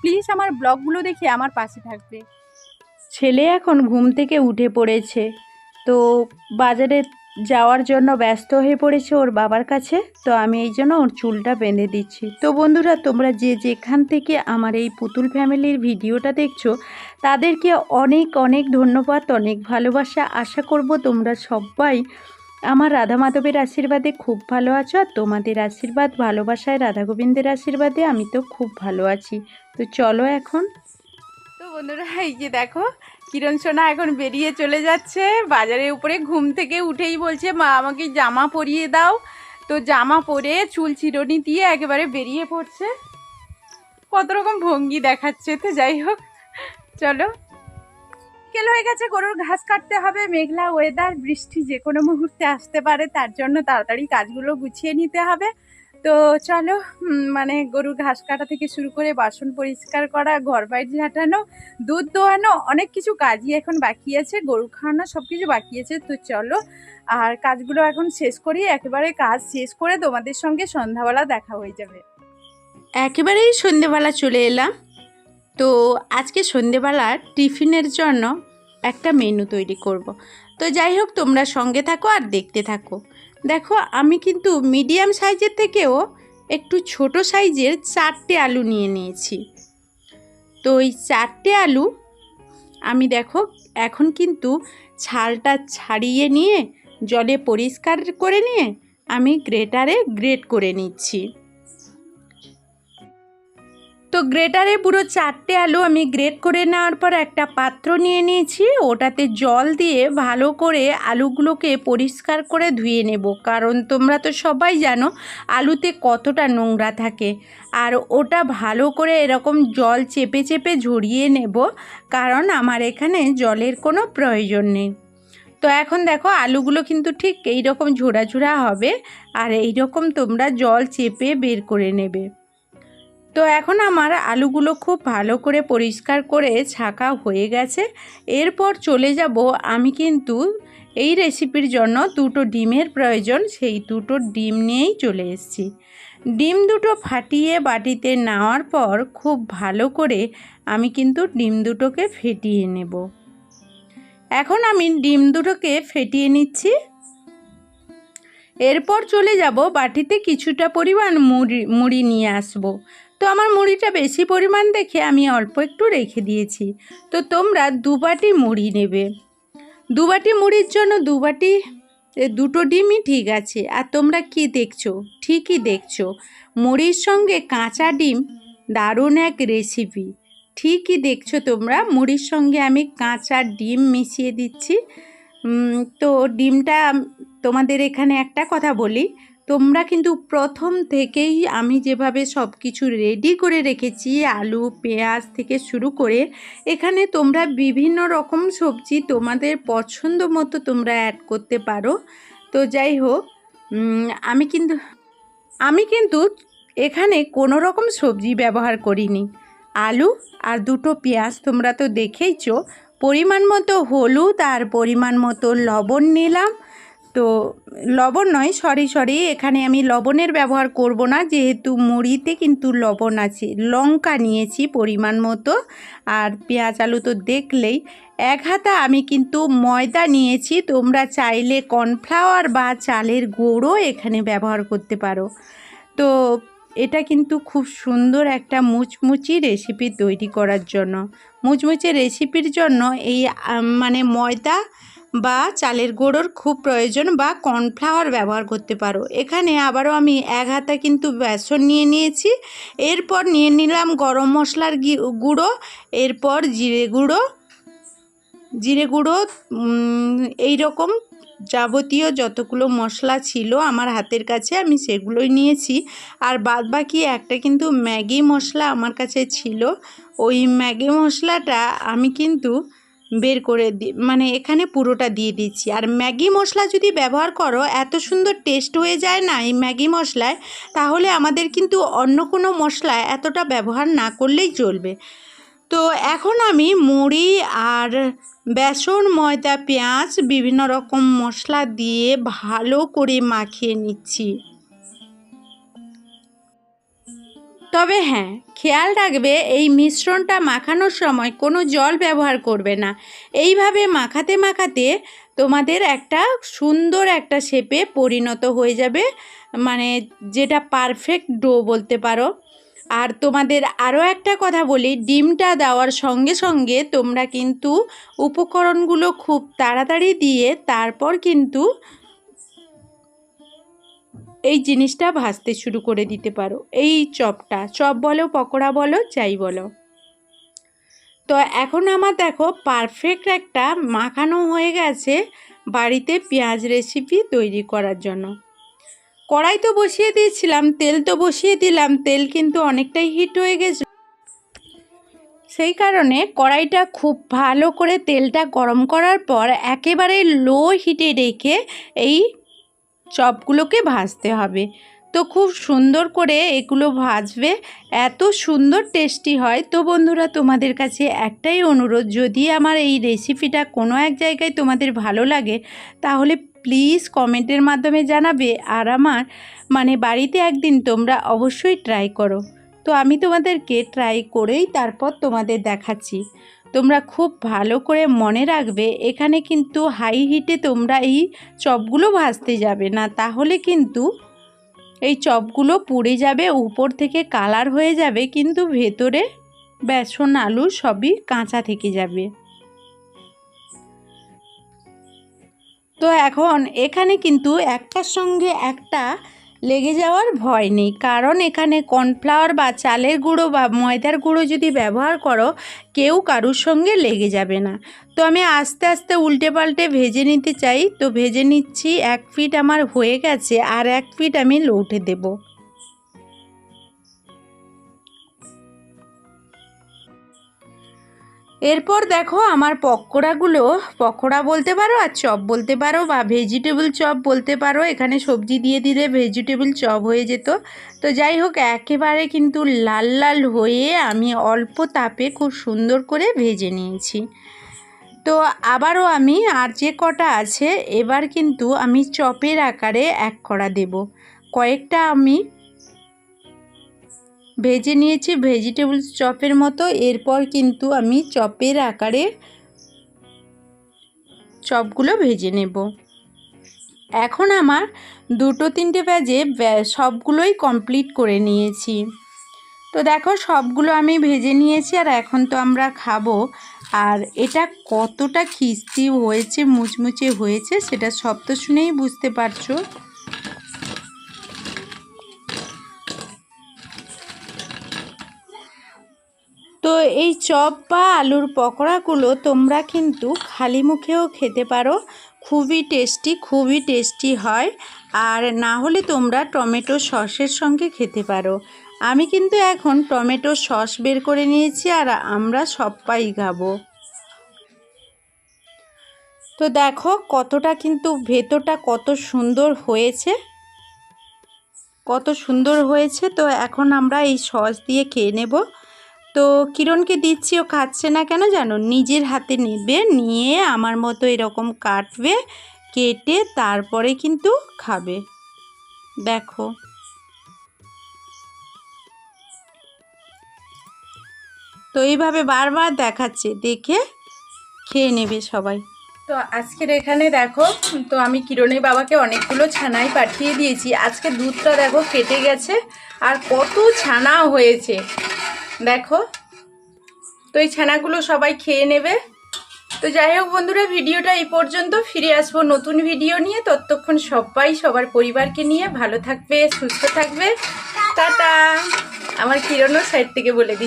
Please আমার ব্লগগুলো দেখে আমার পাশে থাকবে। ছেলে এখন ঘুম থেকে উঠে পড়েছে। তো বাজারে যাওয়ার জন্য ব্যস্ত হয়ে পড়েছে ওর বাবার কাছে। তো আমি এই জন্য ওর চুলটা বেঁধে দিচ্ছি। তো বন্ধুরা, তোমরা যে যেখান থেকে আমার এই পুতুল ফ্যামিলির ভিডিওটা দেখছ, তাদেরকে অনেক অনেক ধন্যবাদ, অনেক ভালোবাসা। আশা করব তোমরা সবাই আমার রাধা মাধবের আশীর্বাদে খুব ভালো আছো আর তোমাদের আশীর্বাদ, ভালোবাসায় রাধা গোবিন্দের আশীর্বাদে আমি তো খুব ভালো আছি। তো চলো এখন। তো বন্ধুরা, এই যে দেখো, কিরণ সোনা এখন বেরিয়ে চলে যাচ্ছে। বাজারের উপরে ঘুম থেকে উঠেই বলছে, মা, আমাকে জামা পরিয়ে দাও। তো জামা পরে চুল চিরনি দিয়ে একেবারে বেরিয়ে পড়ছে। কত রকম ভঙ্গি দেখাচ্ছে তো, যাই হোক। চলো। বিকেল হয়ে গেছে, গরুর ঘাস কাটতে হবে, মেঘলা ওয়েদার বৃষ্টি যে কোনো মুহূর্তে আসতে পারে, তার জন্য তাড়াতাড়ি কাজগুলো গুছিয়ে নিতে হবে। তো চলো মানে গরুর ঘাস কাটা থেকে শুরু করে বাসন পরিষ্কার করা, ঘর বাইরে ঝাঁটানো, দুধ দোয়ানো, অনেক কিছু কাজই এখন বাকি আছে, গরু খাওয়ানো সব কিছু বাকি আছে। তো চলো, আর কাজগুলো এখন শেষ করি, একেবারে কাজ শেষ করে তোমাদের সঙ্গে সন্ধ্যাবেলা দেখা হয়ে যাবে। একেবারেই সন্ধেবেলা চলে এলাম। তো আজকে সন্ধেবেলা টিফিনের জন্য একটা মেনু তৈরি করব। তো যাই হোক, তোমরা সঙ্গে থাকো আর দেখতে থাকো। দেখো, আমি কিন্তু মিডিয়াম সাইজের থেকেও একটু ছোট সাইজের চারটে আলু নিয়ে নিয়েছি। তো এই চারটে আলু আমি দেখো, এখন কিন্তু ছালটা ছাড়িয়ে নিয়ে, জলে পরিষ্কার করে নিয়ে, আমি গ্রেটারে গ্রেট করে নিচ্ছি। তো গ্রেটারে পুরো চারটে আলু আমি গ্রেট করে নেওয়ার পর একটা পাত্র নিয়ে নিয়েছি। ওটাতে জল দিয়ে ভালো করে আলুগুলোকে পরিষ্কার করে ধুয়ে নেব। কারণ তোমরা তো সবাই জানো আলুতে কতটা নোংরা থাকে। আর ওটা ভালো করে এরকম জল চেপে চেপে ঝরিয়ে নেব। কারণ আমার এখানে জলের কোনো প্রয়োজন নেই। তো এখন দেখো আলুগুলো কিন্তু ঠিক এই রকম ঝোড়া ঝোড়া হবে। আর এই রকম তোমরা জল চেপে বের করে নেবে। তো এখন আমার আলুগুলো খুব ভালো করে পরিষ্কার করে ছাকা হয়ে গেছে। এরপর চলে যাব আমি কিন্তু এই রেসিপির জন্য দুটো ডিমের প্রয়োজন, সেই দুটো ডিম নিয়েই চলে এসেছি। ডিম দুটো ফাটিয়ে বাটিতে নেওয়ার পর খুব ভালো করে আমি কিন্তু ডিম দুটোকে ফেটিয়ে নেব। এখন আমি ডিম দুটোকে ফেটিয়ে নিচ্ছি। এরপর চলে যাব বাটিতে কিছুটা পরিমাণ মুড়ি মুড়ি নিয়ে আসব। তো আমার মুড়িটা বেশি পরিমাণ দেখে আমি অল্প একটু রেখে দিয়েছি। তো তোমরা দু বাটি মুড়ি নেবে। দু বাটি মুড়ির জন্য দু বাটি দুটো ডিমই ঠিক আছে। আর তোমরা কি দেখছ? ঠিকই দেখছ। মুড়ির সঙ্গে কাঁচা ডিম দারুণ এক রেসিপি ঠিকই দেখছ তোমরা। মুড়ির সঙ্গে আমি কাঁচা ডিম মিশিয়ে দিচ্ছি। তো ডিমটা তোমাদের এখানে একটা কথা বলি। তোমরা কিন্তু প্রথম থেকেই আমি যেভাবে সব কিছু রেডি করে রেখেছি, আলু, পেঁয়াজ থেকে শুরু করে, এখানে তোমরা বিভিন্ন রকম সবজি তোমাদের পছন্দ মতো তোমরা অ্যাড করতে পারো। তো যাই হোক আমি কিন্তু আমি কিন্তু এখানে কোনো রকম সবজি ব্যবহার করিনি। আলু আর দুটো পেঁয়াজ তোমরা তো দেখেইছো, পরিমাণ মতো হলুদ আর পরিমাণ মতো লবণ নিলাম। তো লবণ নয়, সরি সরি, এখানে আমি লবণের ব্যবহার করব না, যেহেতু মুড়িতে কিন্তু লবণ আছে। লঙ্কা নিয়েছি পরিমাণ মতো, আর পেঁয়াজ আলু তো দেখলেই। এক হাতা আমি কিন্তু ময়দা নিয়েছি, তোমরা চাইলে কর্নফ্লাওয়ার বা চালের গুঁড়ো এখানে ব্যবহার করতে পারো। তো এটা কিন্তু খুব সুন্দর একটা মুচমুচি রেসিপি তৈরি করার জন্য। মুচমুচে রেসিপির জন্য এই মানে ময়দা বা চালের গুঁড়োর খুব প্রয়োজন বা কর্নফ্লাওয়ার ব্যবহার করতে পারো। এখানে আবারও আমি এক হাতা কিন্তু বেসন নিয়ে নিয়েছি। এরপর নিয়ে নিলাম গরম মশলার গুঁড়ো, এরপর জিরে গুঁড়ো। জিরে গুঁড়ো এই রকম যাবতীয় যতগুলো মশলা ছিল আমার হাতের কাছে আমি সেগুলোই নিয়েছি। আর বাদ বাকি একটা কিন্তু ম্যাগি মশলা আমার কাছে ছিল। ওই ম্যাগি মশলাটা আমি কিন্তু বের করে মানে এখানে পুরোটা দিয়ে দিচ্ছি। আর ম্যাগি মশলা যদি ব্যবহার করো, এত সুন্দর টেস্ট হয়ে যায় না এই ম্যাগি মশলায়, তাহলে আমাদের কিন্তু অন্য কোনো মশলা এতটা ব্যবহার না করলেই চলবে। তো এখন আমি মুড়ি আর বেসন, ময়দা, পেঁয়াজ বিভিন্ন রকম মশলা দিয়ে ভালো করে মাখিয়ে নিচ্ছি। তবে হ্যাঁ খেয়াল রাখবে, এই মিশ্রণটা মাখানোর সময় কোনো জল ব্যবহার করবে না। এইভাবে মাখাতে মাখাতে তোমাদের একটা সুন্দর একটা শেপে পরিণত হয়ে যাবে মানে যেটা পারফেক্ট ডো বলতে পারো। আর তোমাদের আরও একটা কথা বলি, ডিমটা দেওয়ার সঙ্গে সঙ্গে তোমরা কিন্তু উপকরণগুলো খুব তাড়াতাড়ি দিয়ে তারপর কিন্তু এই জিনিসটা ভাজতে শুরু করে দিতে পারো। এই চপটা, চপ বলো, পকোড়া বলো, যাই বলো। তো এখন আমার দেখো পারফেক্ট একটা মাখানো হয়ে গেছে বাড়িতে পেঁয়াজ রেসিপি তৈরি করার জন্য। কড়াই তো বসিয়ে দিয়েছিলাম, তেল তো বসিয়ে দিলাম, তেল কিন্তু অনেকটাই হিট হয়ে গেছে। সেই কারণে কড়াইটা খুব ভালো করে তেলটা গরম করার পর একেবারে লো হিটে রেখে এই চপগুলোকে ভাজতে হবে। তো খুব সুন্দর করে এগুলো ভাজবে। এত সুন্দর টেস্টি হয়। তো বন্ধুরা, তোমাদের কাছে একটাই অনুরোধ, যদি আমার এই রেসিপিটা কোনো এক জায়গায় তোমাদের ভালো লাগে, তাহলে প্লিজ কমেন্টের মাধ্যমে জানাবে। আর আমার মানে বাড়িতে একদিন তোমরা অবশ্যই ট্রাই করো। তো আমি তোমাদেরকে ট্রাই করেই তারপর তোমাদের দেখাচ্ছি। তোমরা খুব ভালো করে মনে রাখবে, এখানে কিন্তু হাই হিটে তোমরা এই চপগুলো ভাজতে যাবে না। তাহলে কিন্তু এই চপগুলো পুড়ে যাবে, উপর থেকে কালার হয়ে যাবে, কিন্তু ভেতরে বেসন, আলু সবই কাঁচা থেকে যাবে। তো এখন এখানে কিন্তু একটার সঙ্গে একটা লেগে যাওয়ার ভয় নেই। কারণ এখানে কর্নফ্লাওয়ার বা চালের গুঁড়ো বা ময়দার গুঁড়ো যদি ব্যবহার করো, কেউ কারুর সঙ্গে লেগে যাবে না। তো আমি আস্তে আস্তে উল্টে পাল্টে ভেজে নিতে চাই। তো ভেজে নিচ্ছি, এক ফিট আমার হয়ে গেছে, আর এক ফিট আমি লৌটে দেবো। এরপর দেখো আমার পকোড়াগুলো, পকোড়া বলতে পারো আর চপ বলতে পারো বা ভেজিটেবল চপ বলতে পারো, এখানে সবজি দিয়ে দিলে ভেজিটেবল চপ হয়ে যেত। তো যাই হোক, একেবারে কিন্তু লাল লাল হয়ে আমি অল্প তাপে খুব সুন্দর করে ভেজে নিয়েছি। তো আবারও আমি আর যে কটা আছে, এবার কিন্তু আমি চপের আকারে এক কড়া দেব। কয়েকটা আমি ভেজে নিয়েছি ভেজিটেবলস চপের মতো। এরপর কিন্তু আমি চপের আকারে চপগুলো ভেজে নেব। এখন আমার দুটো তিনটে বাজে সবগুলোই কমপ্লিট করে নিয়েছি। তো দেখো সবগুলো আমি ভেজে নিয়েছি আর এখন তো আমরা খাব। আর এটা কতটা খিস্তি হয়েছে, মুচমুচে হয়েছে সেটা শব্দ শুনেই বুঝতে পারছ। এই চপ বা আলুর পকোড়াগুলো তোমরা কিন্তু খালি মুখেও খেতে পারো। খুবই টেস্টি খুবই টেস্টি হয়। আর না হলে তোমরা টমেটো সসের সঙ্গে খেতে পারো। আমি কিন্তু এখন টমেটো সস বের করে নিয়েছি আর আমরা সবাই খাব। তো দেখো কতটা কিন্তু ভেতরটা কত সুন্দর হয়েছে। কত সুন্দর হয়েছে। তো এখন আমরা এই সস দিয়ে খেয়ে নেব। তো কিরণকে দিচ্ছি, ও খাচ্ছে না কেন জানো? নিজের হাতে নেবে, নিয়ে আমার মতো এরকম কাটবে, কেটে তারপরে কিন্তু খাবে। দেখো। তো এইভাবে বারবার দেখাচ্ছে, দেখে খেয়ে নেবে সবাই। তো আজকের এখানে দেখো, তো আমি কিরণের বাবাকে অনেকগুলো ছানাই পাঠিয়ে দিয়েছি। আজকে দুধটা দেখো কেটে গেছে, আর কত ছানা হয়েছে। দেখো। তো এই ছানাগুলো সবাই খেয়ে নেবে। তো যাই হোক বন্ধুরা, ভিডিওটা এই পর্যন্ত। ফিরে আসব নতুন ভিডিও নিয়ে। ততক্ষণ সবাই, সবার পরিবারকে নিয়ে ভালো থাকবে, সুস্থ থাকবে। টাটা! আমার কিরণও সাইড থেকে বলে দিচ্ছি।